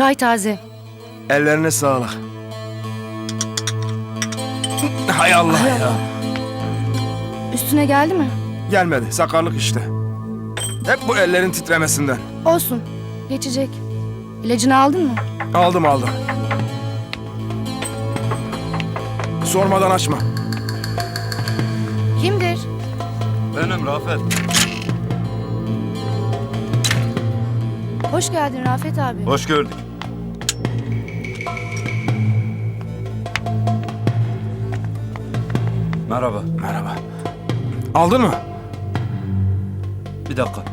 Çay taze. Ellerine sağlık. Hay Allah Hay ya. Allah. Üstüne geldi mi? Gelmedi. Sakarlık işte. Hep bu ellerin titremesinden. Olsun. Geçecek. İlacını aldın mı? Aldım aldım. Sormadan açma. Kimdir? Benim Rafet. Hoş geldin Rafet abi. Hoş gördük. Merhaba. Merhaba. Aldın mı? Bir dakika.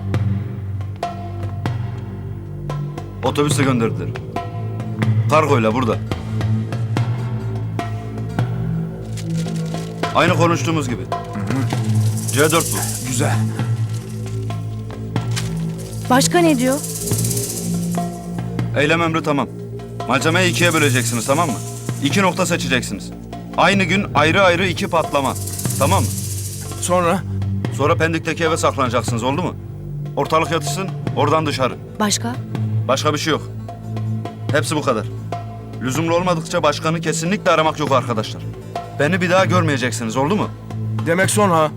Otobüse gönderdiler. Kargoyla burada. Aynı konuştuğumuz gibi. C4 bu. Güzel. Başka ne diyor? Eylem emri tamam. Malzemeyi ikiye böleceksiniz tamam mı? İki nokta seçeceksiniz. Aynı gün ayrı ayrı iki patlama. Tamam mı? Sonra? Sonra Pendik'teki eve saklanacaksınız oldu mu? Ortalık yatışsın, oradan dışarı. Başka? Başka bir şey yok. Hepsi bu kadar. Lüzumlu olmadıkça başkanı kesinlikle aramak yok arkadaşlar. Beni bir daha görmeyeceksiniz oldu mu? Demek son ha.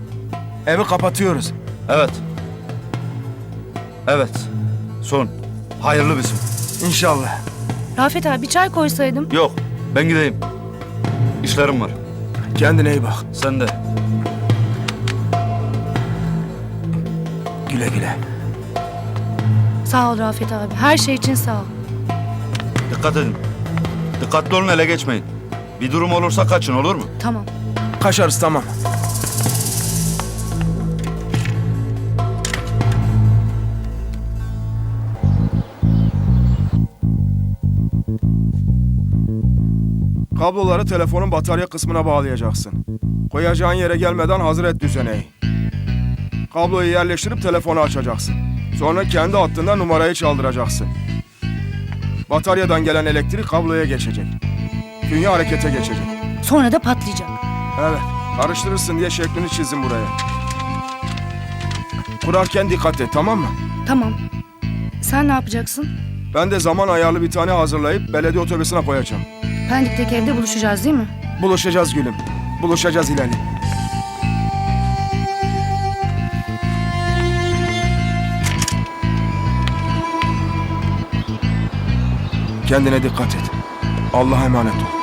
Evi kapatıyoruz. Evet. Evet. Son. Hayırlı bizim. İnşallah. Rafet abi bir çay koysaydım. Yok, ben gideyim. İşlerim var. Kendine iyi bak. Sen de. Güle güle. Sağ ol Rafet abi. Her şey için sağ ol. Dikkat edin. Dikkatli olun ele geçmeyin. Bir durum olursa kaçın olur mu? Tamam. Kaşarız tamam. Kabloları telefonun batarya kısmına bağlayacaksın. Koyacağın yere gelmeden hazır et düzeneyi. Kabloyu yerleştirip telefonu açacaksın. Sonra kendi hattında numarayı çaldıracaksın. Bataryadan gelen elektrik kabloya geçecek. Künye harekete geçecek. Sonra da patlayacak. Evet, karıştırırsın diye şeklini çizdim buraya. Kurarken dikkat et, tamam mı? Tamam. Sen ne yapacaksın? Ben de zaman ayarlı bir tane hazırlayıp belediye otobüsüne koyacağım. Pendik'teki evde buluşacağız değil mi? Buluşacağız gülüm. Buluşacağız ileri. Kendine dikkat et. Allah'a emanet ol.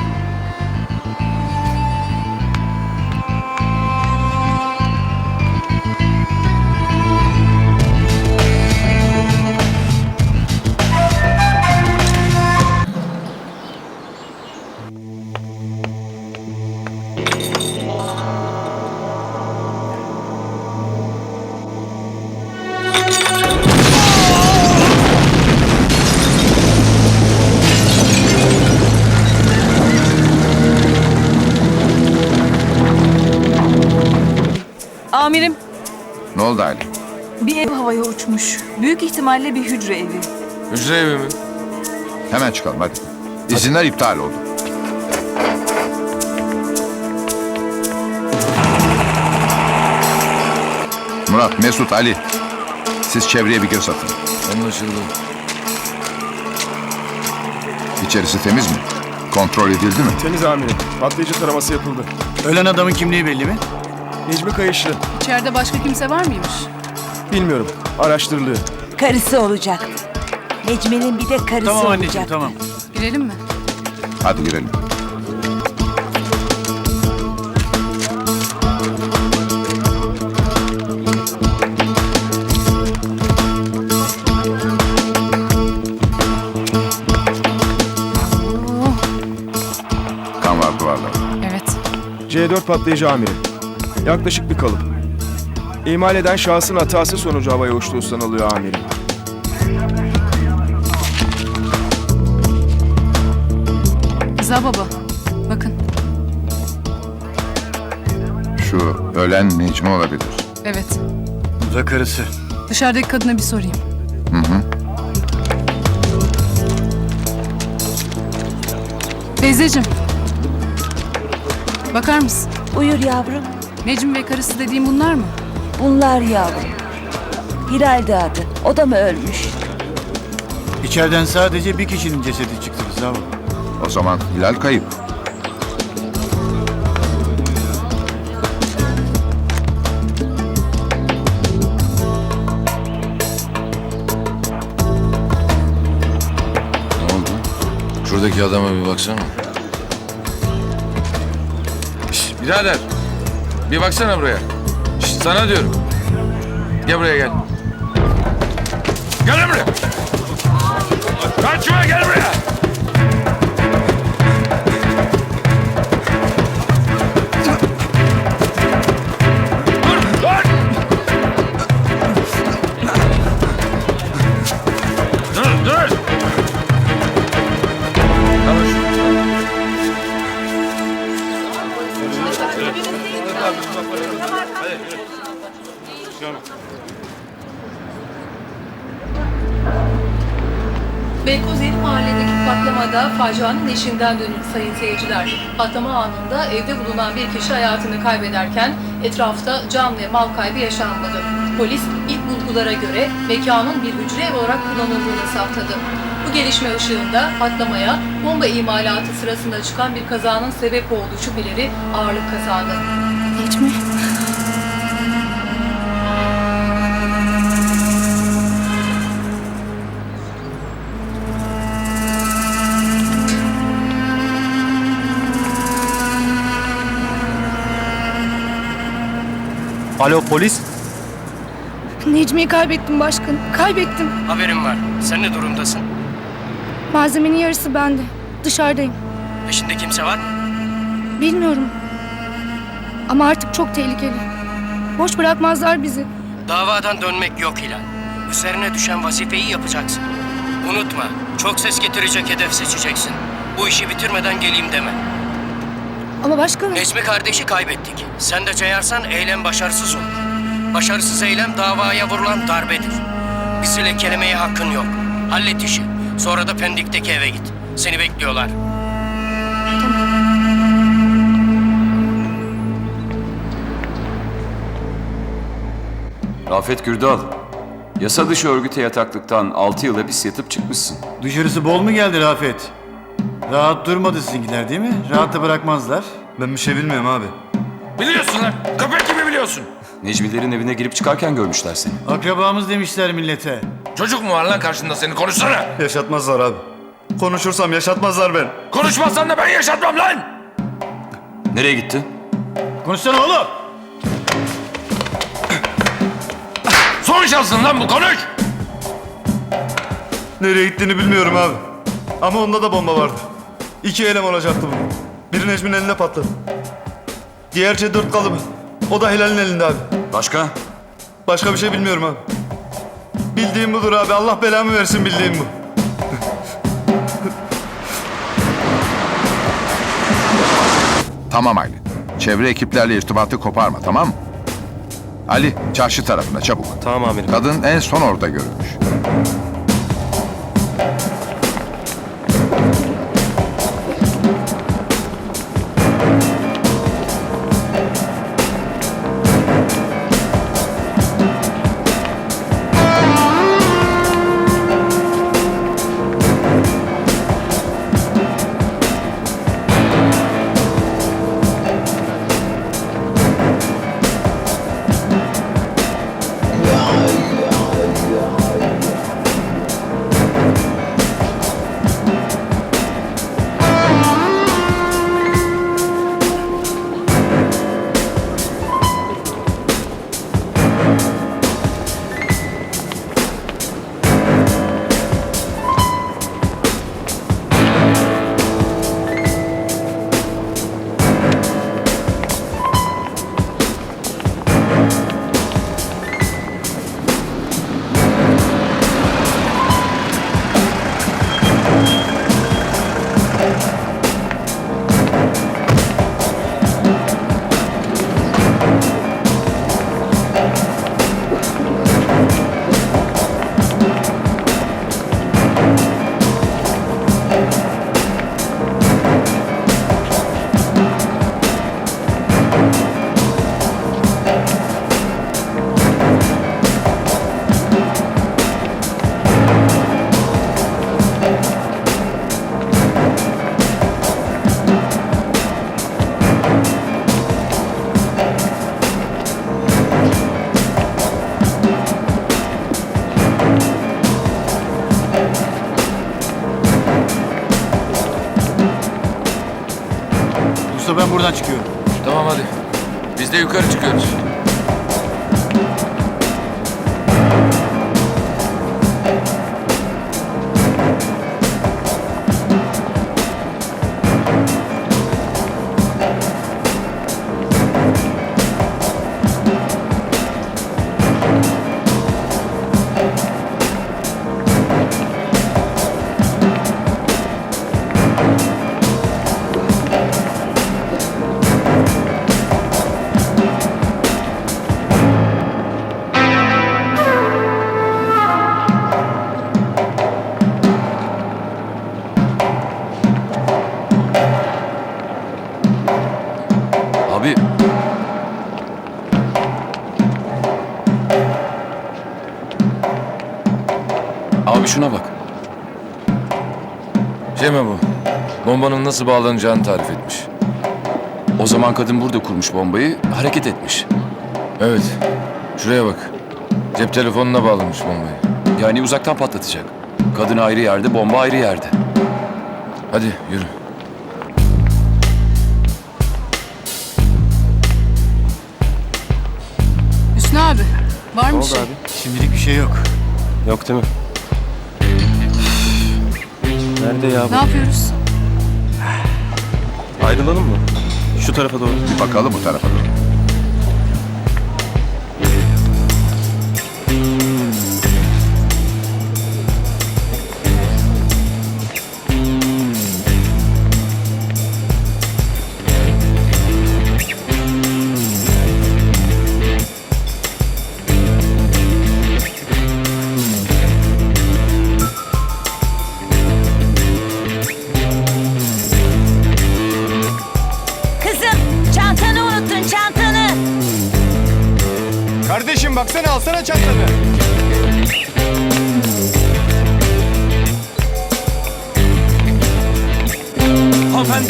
Oldu Ali? bir ev havaya uçmuş. Büyük ihtimalle bir hücre evi. Hücre evi mi? Hemen çıkalım hadi. İzinler iptal oldu. Murat, Mesut, Ali. Siz çevreye bir göz atın. Anlaşıldı. İçerisi temiz mi? Kontrol edildi mi? Temiz amirim. Patlayıcı taraması yapıldı. Ölen adamın kimliği belli mi? Necmi Kayışlı. İçeride başka kimse var mıymış? Bilmiyorum. Araştırılıyor. Karısı olacaktı. Necmi'nin bir de karısı Tamam anneciğim olacaktı. tamam. Girelim mi? Hadi girelim. Kan var duvarlarda. Evet. C4 patlayıcı amirim. Yaklaşık bir kalıp. İmal eden şahsın hatası sonucu havaya uçtuğu sanılıyor amirim. Rıza baba, bakın. Şu ölen Necmi olabilir. Evet. Bu da karısı. Dışarıdaki kadına bir sorayım. Hı hı. Teyzeciğim. Bakar mısın? Buyur yavrum. Necmi ve karısı dediğim bunlar mı? Bunlar yavrum. Hilal'di adı. O da mı ölmüş? İçeriden sadece bir kişinin cesedi çıktı Rıza baba. O zaman Hilal kayıp. Ne oldu? Şuradaki adama bir baksana. Şş, birader. Bir baksana buraya. Şş, sana diyorum. Gel buraya gel. Gel buraya. Kaçma gel buraya. Beykoz Yeni Mahalle'deki patlamada facianın eşinden dönüldü sayın seyirciler. Patlama anında evde bulunan bir kişi hayatını kaybederken etrafta can ve mal kaybı yaşanmadı. Polis ilk bulgulara göre mekanın bir hücre ev olarak kullanıldığını saptadı. Bu gelişme ışığında patlamaya bomba imalatı sırasında çıkan bir kazanın sebep olduğu şüpheleri ağırlık kazandı. Necmi. Alo polis. Necmi'yi kaybettim başkan. Kaybettim. Haberim var. Sen ne durumdasın? Malzemenin yarısı bende. Dışarıdayım. Peşinde kimse var mı? Bilmiyorum. Ama artık çok tehlikeli. Boş bırakmazlar bizi. Davadan dönmek yok Hilal. Üzerine düşen vazifeyi yapacaksın. Unutma, çok ses getirecek hedef seçeceksin. Bu işi bitirmeden geleyim deme. Ama başkanım. Necmi kardeşi kaybettik. Sen de cayarsan eylem başarısız olur. Başarısız eylem davaya vurulan darbedir. Bizi lekelemeye hakkın yok. Hallet işi. Sonra da Pendik'teki eve git. Seni bekliyorlar. Rafet Gürdal, yasa dışı örgüte yataklıktan 6 yıl hapis yatıp çıkmışsın. Dışarısı bol mu geldi Rafet? Rahat durmadı sizinkiler değil mi? Rahat da bırakmazlar. Ben bir şey bilmiyorum abi. Biliyorsun lan. Köpek gibi biliyorsun. Necmilerin evine girip çıkarken görmüşler seni. Akrabamız demişler millete. Çocuk mu var lan karşında seni konuşsana. Yaşatmazlar abi. Konuşursam yaşatmazlar ben. Konuşmazsan da ben yaşatmam lan. Nereye gitti? Konuşsana oğlum. Son şansın lan bu konuş. Nereye gittiğini bilmiyorum abi. Ama onda da bomba vardı. İki elem olacaktı bu. Biri Necmi'nin elinde patladı. Diğer C4 kalıbı. O da Hilal'in elinde abi. Başka? Başka bir şey bilmiyorum abi. Bildiğim budur abi. Allah belamı versin bildiğim bu. Tamam Aylin. Çevre ekiplerle irtibatı koparma tamam mı? Ali çarşı tarafına çabuk. Tamam amirim. Kadın en son orada görülmüş. Buradan çıkıyorum. Tamam hadi. Biz de yukarı çıkıyoruz. Abi. Abi şuna bak. Şey mi bu? Bombanın nasıl bağlanacağını tarif etmiş. O zaman kadın burada kurmuş bombayı, hareket etmiş. Evet. Şuraya bak. Cep telefonuna bağlamış bombayı. Yani uzaktan patlatacak. Kadın ayrı yerde, bomba ayrı yerde. Hadi yürü. Var mı bir şey? Şimdilik bir şey yok. Yok değil mi? Nerede ya Ne yapıyoruz? Ayrılalım mı? Şu tarafa doğru. Bir bakalım bu tarafa doğru.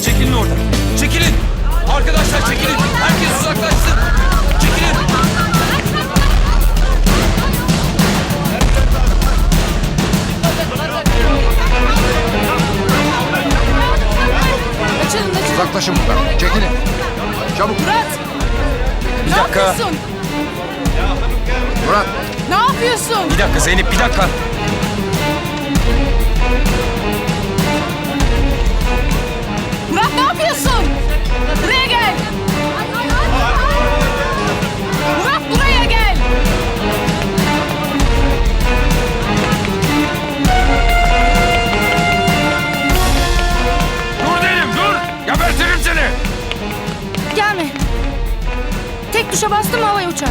Çekilin oradan. Çekilin. Arkadaşlar çekilin. Herkes uzaklaşsın. Çekilin. Açılın açılın. Uzaklaşın buradan. Çekilin. Çabuk. Murat. Bir ne dakika. yapıyorsun? Murat. Ne yapıyorsun? Bir dakika Zeynep bir dakika. Ne yapıyorsun? Buraya gel. Murat buraya gel. Dur dedim dur! Gebertirim seni! Gelme. Tek tuşa bastım havaya uçar.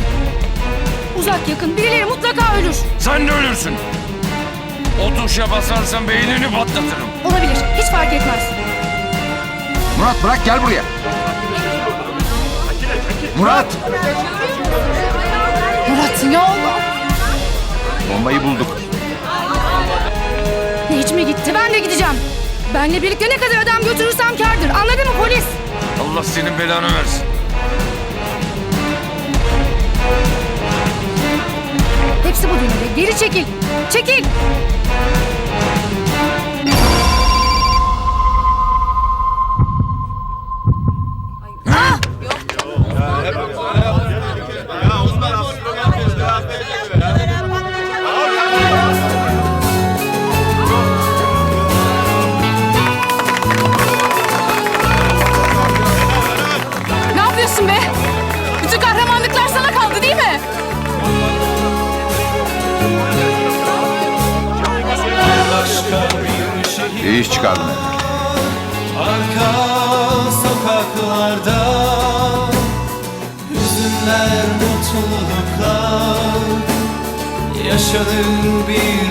Uzak yakın birileri mutlaka ölür. Sen de ölürsün. O tuşa basarsan beynini patlatırım. Olabilir. Hiç fark etmez. Murat bırak gel buraya. Murat. Murat ya Allah. Bombayı bulduk. Necmi gitti ben de gideceğim. Benle birlikte ne kadar adam götürürsem kârdır. Anladın mı polis? Allah senin belanı versin. Hepsi bu düğmede. Geri çekil. Çekil. İyi iş çıkardın. Arka sokaklarda Hüzünler, mutluluklar Yaşanır bir